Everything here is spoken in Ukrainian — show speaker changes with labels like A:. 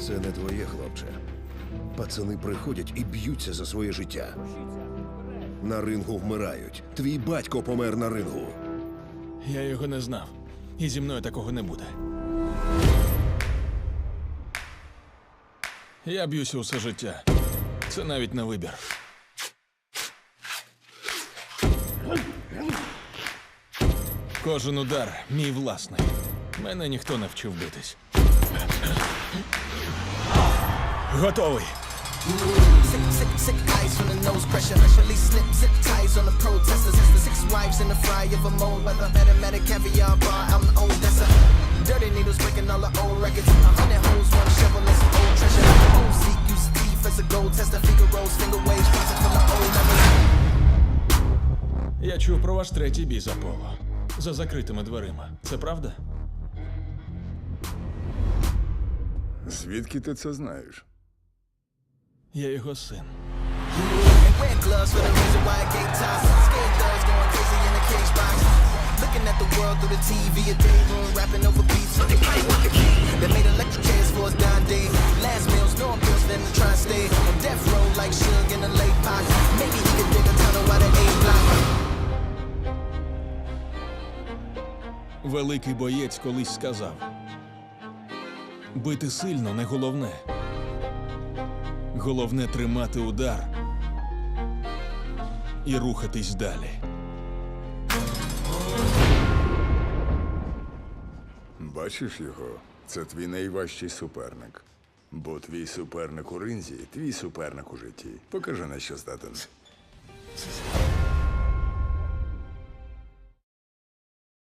A: Це не твоє, хлопче. Пацани приходять і б'ються за своє життя. На рингу вмирають. Твій батько помер на рингу.
B: Я його не знав. І зі мною такого не буде. Я б'юся усе життя. Це навіть не вибір. Кожен удар мій власний. Мене ніхто не вчив битись. Готовий.
C: Sick, sick, sick eyes from the nose pressure. Release slip zip ties on the protesters. The Six wives in the fry of a mold weather. Automatic caviar bar out in Odessa. Dirty needles breaking all the old records. A hundred hoes, one shovel, and some old treasure. Old Zeke used beef as a gold tester. Figaro's finger waves, classic from the old memories.
B: Я чув про ваш третій бій за поло. За закритими дверима. Це правда?
D: Звідки ти це знаєш?
B: Я його син. Великий боєць колись сказав: бити сильно не головне. Головне тримати удар і рухатись далі.
D: Бачиш його? Це твій найважчий суперник. Бо твій суперник у ринзі, твій суперник у житті. Покажи на що здатен.